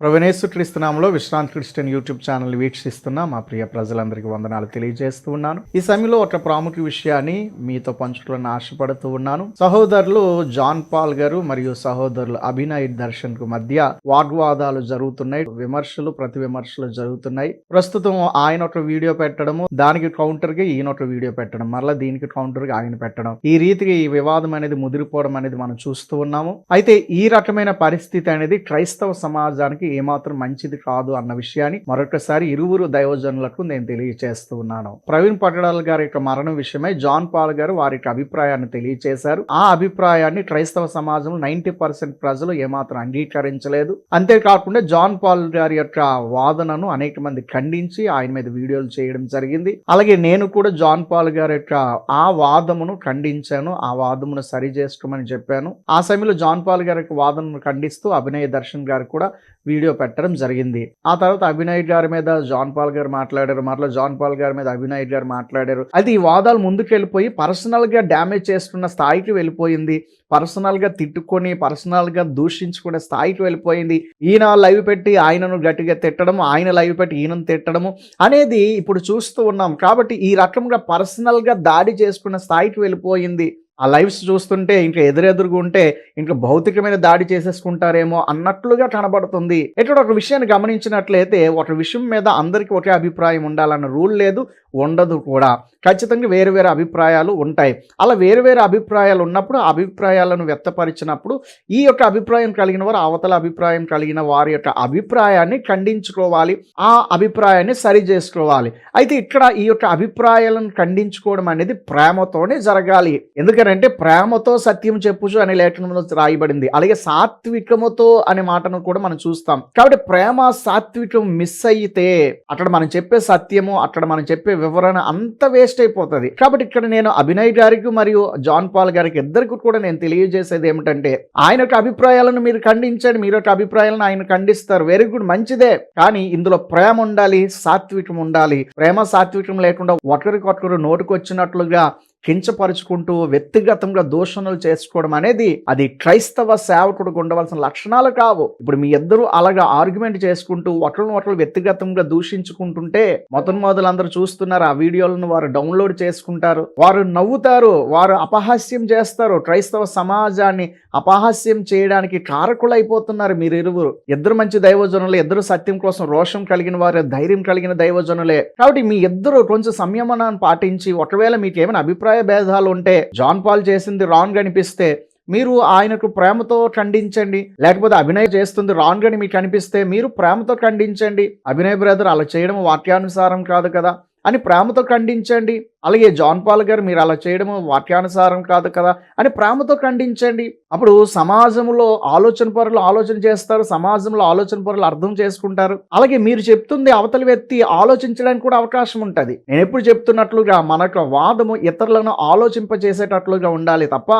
ప్రవణేశు క్రీస్తునామంలో విశ్రాంతి Christian YouTube channel వీక్షిస్తున్న మా ప్రియ ప్రజలందరికీ వందనాలు తెలియజేస్తూ ఉన్నాను. ఈ సమయంలో ఒక ప్రాముఖ్య విషయాన్ని మీతో పంచుకోవాలని ఆశపడుతూ ఉన్నాను. సహోదరులు జాన్ పాల్ గారు మరియు సహోదరులు అభినయ్ దర్శన్కు మధ్య వాగ్వాదాలు జరుగుతున్నాయి. విమర్శలు ప్రతి విమర్శలు జరుగుతున్నాయి. ప్రస్తుతం ఆయన ఒక వీడియో పెట్టడము దానికి కౌంటర్గా ఈయన ఒక వీడియో పెట్టడం మరలా దీనికి కౌంటర్గా ఆయన పెట్టడం. ఈ రీతిగా ఈ వివాదం అనేది ముదిరిపోవడం అనేది మనం చూస్తూ ఉన్నాము. అయితే ఈ రకమైన పరిస్థితి అనేది క్రైస్తవ సమాజానికి ఏమాత్రం మంచిది కాదు అన్న విషయాన్ని మరొకసారి ఇరువురు దైవజనులకు నేను తెలియజేస్తూ ఉన్నాను ప్రవీణ్ పట్టడాల గారి యొక్క మరణం విషయమై జాన్ పాల్ గారు వారి యొక్క అభిప్రాయాన్ని తెలియజేశారు ఆ అభిప్రాయాన్ని క్రైస్తవ సమాజంలో నైన్టీ పర్సెంట్ ప్రజలు ఏమాత్రం అంగీకరించలేదు. అంతేకాకుండా జాన్ పాల్ గారి యొక్క వాదనను అనేక మంది ఖండించి ఆయన మీద వీడియోలు చేయడం జరిగింది. అలాగే నేను కూడా జాన్ పాల్ గారి యొక్క ఆ వాదమును ఖండించాను. ఆ వాదమును సరి చేసుకోమని చెప్పాను. ఆ సమయంలో జాన్ పాల్ గారి యొక్క వాదనను ఖండిస్తూ అభినయ దర్శన్ గారు కూడా వీడియో వీడియో పెట్టడం జరిగింది. ఆ తర్వాత అభినయ్ గారి మీద జాన్ పాల్ గారు మాట్లాడారు. మరలా జాన్ పాల్ గారి మీద అభినయ్ గారు మాట్లాడారు. అది ఈ వాదాలు ముందుకు వెళ్ళిపోయి పర్సనల్గా డ్యామేజ్ చేసుకున్న స్థాయికి వెళ్ళిపోయింది. పర్సనల్గా తిట్టుకొని పర్సనల్గా దూషించుకునే స్థాయికి వెళ్ళిపోయింది. ఈయన లైవ్ పెట్టి ఆయనను గట్టిగా తిట్టడం ఆయన లైవ్ పెట్టి ఈయనను తిట్టడము అనేది ఇప్పుడు చూస్తూ ఉన్నాం. కాబట్టి ఈ రకంగా పర్సనల్గా దాడి చేసుకున్న స్థాయికి వెళ్ళిపోయింది. ఆ లైవ్స్ చూస్తుంటే ఇంకా ఎదురెదురుగా ఉంటే ఇంకా భౌతికమైన దాడి చేసేసుకుంటారేమో అన్నట్లుగా కనబడుతుంది. ఇక్కడ ఒక విషయాన్ని గమనించినట్లయితే ఒక విషయం మీద అందరికీ ఒకే అభిప్రాయం ఉండాలన్న రూల్ లేదు ఉండదు కూడా. ఖచ్చితంగా వేరు వేరు అభిప్రాయాలు ఉంటాయి. అలా వేరు వేరు అభిప్రాయాలు ఉన్నప్పుడు ఆ అభిప్రాయాలను వ్యక్తపరిచినప్పుడు ఈ యొక్క అభిప్రాయం కలిగిన వారు అవతల అభిప్రాయం కలిగిన వారి యొక్క అభిప్రాయాన్ని ఖండించుకోవాలి. ఆ అభిప్రాయాన్ని సరి చేసుకోవాలి. అయితే ఇక్కడ ఈ యొక్క అభిప్రాయాలను ఖండించుకోవడం అనేది ప్రేమతోనే జరగాలి. ఎందుకంటే ప్రేమతో సత్యం చెప్పుచు అనే లేఖనంలో రాయబడింది. అలాగే సాత్వికముతో అనే మాటను కూడా మనం చూస్తాం. కాబట్టి ప్రేమ సాత్వికం మిస్ అయితే అక్కడ మనం చెప్పే సత్యము అక్కడ మనం చెప్పే వివరణ అంత వేస్ట్ అయిపోతుంది. కాబట్టి ఇక్కడ నేను అభినయ్ గారికి మరియు జాన్ పాల్ గారికి ఇద్దరికి కూడా నేను తెలియజేసేది ఏమిటంటే ఆయన యొక్క అభిప్రాయాలను మీరు ఖండించండి మీరు యొక్క అభిప్రాయాలను ఆయన ఖండిస్తారు. వెరీ గుడ్ మంచిదే. కానీ ఇందులో ప్రేమ ఉండాలి సాత్వికం ఉండాలి. ప్రేమ సాత్వికం లేకుండా ఒకరికొకరు నోటుకొచ్చినట్లుగా కించపరుచుకుంటూ వ్యక్తిగతంగా దూషణలు చేసుకోవడం అనేది అది క్రైస్తవ సేవకుడికి ఉండవలసిన లక్షణాలు కావు. ఇప్పుడు మీ ఇద్దరు అలాగా ఆర్గ్యుమెంట్ చేసుకుంటూ ఒకరిని ఒకరు వ్యక్తిగతంగా దూషించుకుంటుంటే మొదటి మొదలు అందరూ చూస్తున్నారు ఆ వీడియోలను వారు డౌన్లోడ్ చేసుకుంటారు. వారు నవ్వుతారు వారు అపహాస్యం చేస్తారు. క్రైస్తవ సమాజాన్ని అపహాస్యం చేయడానికి కారకులైపోతున్నారు మీరు ఇరువురు. ఇద్దరు మంచి దైవజనులే ఇద్దరు సత్యం కోసం రోషం కలిగిన వారు ధైర్యం కలిగిన దైవజనులే. కాబట్టి మీ ఇద్దరు కొంచెం సంయమనాన్ని పాటించి ఒకవేళ మీకు ఏమైనా అభిప్రాయం భేదాలు ఉంటే జాన్ పాల్ చేసింది రాంగ్ అనిపిస్తే మీరు ఆయనకు ప్రేమతో ఖండించండి. లేకపోతే అభినయ్ చేస్తుంది రాంగ్ అని మీకు అనిపిస్తే మీరు ప్రేమతో ఖండించండి. అభినయ్ బ్రదర్ అలా చేయడం వాక్యానుసారం కాదు కదా అని ప్రేమతో ఖండించండి. అలాగే జాన్ పాల్ గారు మీరు అలా చేయడము వాక్యానుసారం కాదు కదా అని ప్రేమతో ఖండించండి. అప్పుడు సమాజంలో ఆలోచన పరులు ఆలోచన చేస్తారు సమాజంలో ఆలోచన పరులు అర్థం చేసుకుంటారు. అలాగే మీరు చెప్తుంది అవతలి వ్యక్తి ఆలోచించడానికి కూడా అవకాశం ఉంటుంది. నేను ఎప్పుడు చెప్తున్నట్లుగా మనకు వాదము ఇతరులను ఆలోచింపజేసేటట్లుగా ఉండాలి తప్ప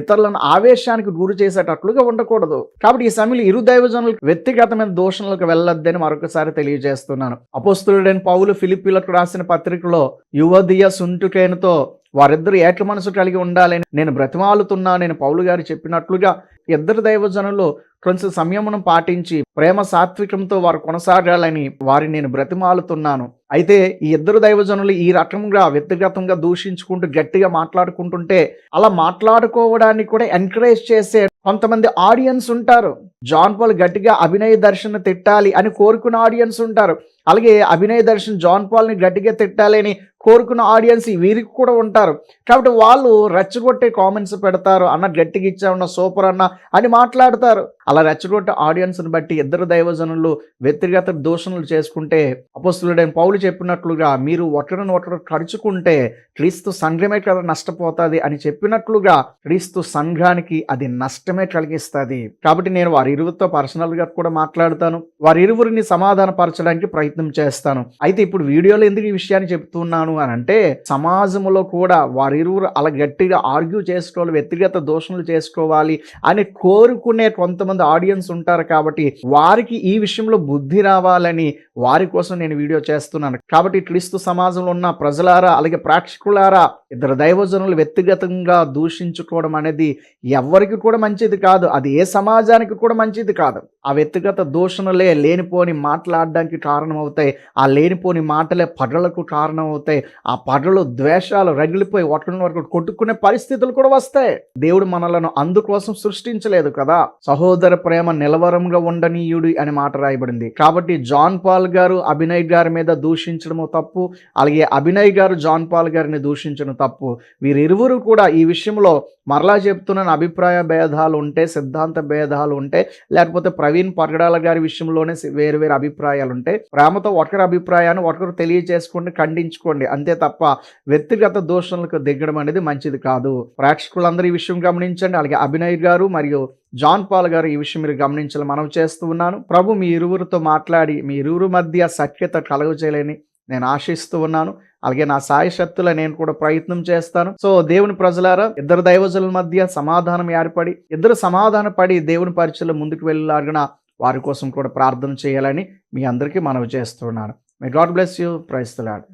ఇతరులను ఆవేశానికి గురి చేసేటట్లుగా ఉండకూడదు. కాబట్టి ఈ సమయంలో ఇరు దైవజనులకు వ్యక్తిగతమైన దోషణలకు వెళ్ళొద్దని మరొకసారి తెలియజేస్తున్నాను. అపోస్తులుడైన పౌలు ఫిలిపిలకు రాసిన పత్రికలో యువదియ సుంటుకేనుతో వారిద్దరు ఏక మనసు కలిగి ఉండాలని నేను బ్రతిమాలుతున్నా నేను పౌలు గారు చెప్పినట్లుగా ఇద్దరు దైవజనులు కొంచెం సంయమనం పాటించి ప్రేమ సాత్వికంతో వారు కొనసాగాలని వారిని నేను బ్రతిమాలుతున్నాను. అయితే ఈ ఇద్దరు దైవజనులు ఈ రకంగా వ్యక్తిగతంగా దూషించుకుంటూ గట్టిగా మాట్లాడుకుంటుంటే అలా మాట్లాడుకోవడానికి కూడా ఎంకరేజ్ చేసే కొంతమంది ఆడియన్స్ ఉంటారు. జాన్ పాల్ గట్టిగా అభినయ దర్శన్ తిట్టాలి అని కోరుకున్న ఆడియన్స్ ఉంటారు. అలాగే అభినయ దర్శన్ జాన్ పాల్ని గట్టిగా తిట్టాలి అని కోరుకున్న ఆడియన్స్ వీరికి కూడా ఉంటారు. కాబట్టి వాళ్ళు రెచ్చగొట్టే కామెంట్స్ పెడతారు. అన్న గట్టిగా ఇచ్చామన్న సూపర్ అన్న అని మాట్లాడతారు. అలా రెచ్చగొట్టే ఆడియన్స్ని బట్టి ఇద్దరు దైవజనులు వ్యక్తిగత దూషణలు చేసుకుంటే అపస్తులుడైన పౌలు చెప్పినట్లుగా మీరు ఒకరిని ఒకరు ఖర్చుకుంటే క్రీస్తు సంఘమే కదా నష్టపోతుంది అని చెప్పినట్లుగా క్రీస్తు సంఘానికి అది నష్టమే కలిగిస్తుంది. కాబట్టి నేను వారి ఇరువురితో పర్సనల్గా కూడా మాట్లాడతాను. వారి ఇరువురిని సమాధానపరచడానికి ప్రయత్నం చేస్తాను. అయితే ఇప్పుడు వీడియోలో ఎందుకు ఈ విషయాన్ని చెప్తున్నాను? చేస్తున్నాను అని అంటే సమాజంలో కూడా వారిరువురు అలా గట్టిగా ఆర్గ్యూ చేసుకోవాలి వ్యక్తిగత దోషణలు చేసుకోవాలి అని కోరుకునే కొంతమంది ఆడియన్స్ ఉంటారు కాబట్టి వారికి ఈ విషయంలో బుద్ధి రావాలని వారి కోసం నేను వీడియో చేస్తున్నాను. కాబట్టి క్రీస్తు సమాజంలో ఉన్న ప్రజలారా అలాగే ప్రేక్షకులారా ఇద్దరు దైవజనులు వ్యక్తిగతంగా దూషించుకోవడం అనేది ఎవరికి కూడా మంచిది కాదు. అది ఏ సమాజానికి కూడా మంచిది కాదు. ఆ వ్యక్తిగత దూషణలే లేనిపోని మాట్లాడడానికి కారణం అవుతాయి ఆ లేనిపోని మాటలే పగలకు కారణం అవుతాయి ఆ పనులు ద్వేషాలు రగిలిపోయి ఒకరిని వరకు కొట్టుకునే పరిస్థితులు కూడా వస్తాయి. దేవుడు మనలను అందుకోసం సృష్టించలేదు కదా. సహోదర ప్రేమ నిలవరంగా ఉండనీయుడు అని మాట రాయబడింది. కాబట్టి జాన్ పాల్ గారు అభినయ్ గారి మీద దూషించడము తప్పు. అలాగే అభినయ్ గారు జాన్ పాల్ గారిని దూషించడం తప్పు. వీరిరువురు కూడా ఈ విషయంలో మరలా చెప్తున్నాను. అభిప్రాయ భేదాలు ఉంటే సిద్ధాంత భేదాలు ఉంటే లేకపోతే ప్రవీణ్ పరగడాల గారి విషయంలోనే వేరు వేరు అభిప్రాయాలు ఉంటాయి ప్రేమతో ఒకరి అభిప్రాయాన్ని ఒకరు తెలియజేసుకోండి ఖండించుకోండి. అంతే తప్ప వ్యక్తిగత దోషణలకు దిగడం అనేది మంచిది కాదు. ప్రేక్షకులందరూ ఈ విషయం గమనించండి. అలాగే అభినయ్ గారు మరియు జాన్ పాల్ గారు ఈ విషయం మీరు గమనించాలని మనం చేస్తూ ఉన్నాను. ప్రభు మీ ఇరువురితో మాట్లాడి మీ ఇరువురు మధ్య సఖ్యత కలగజేయాలని నేను ఆశిస్తూ ఉన్నాను. అలాగే నా సాయశక్తుల నేను కూడా ప్రయత్నం చేస్తాను. సో దేవుని ప్రజలారా ఇద్దరు దైవజుల మధ్య సమాధానం ఏర్పడి ఇద్దరు సమాధాన పడి దేవుని పరిచయం ముందుకు వెళ్ళలాగిన వారి కోసం కూడా ప్రార్థన చేయాలని మీ అందరికీ మనవి చేస్తున్నాను మే గాడ్ బ్లెస్ యూ ప్రైస్తలాడు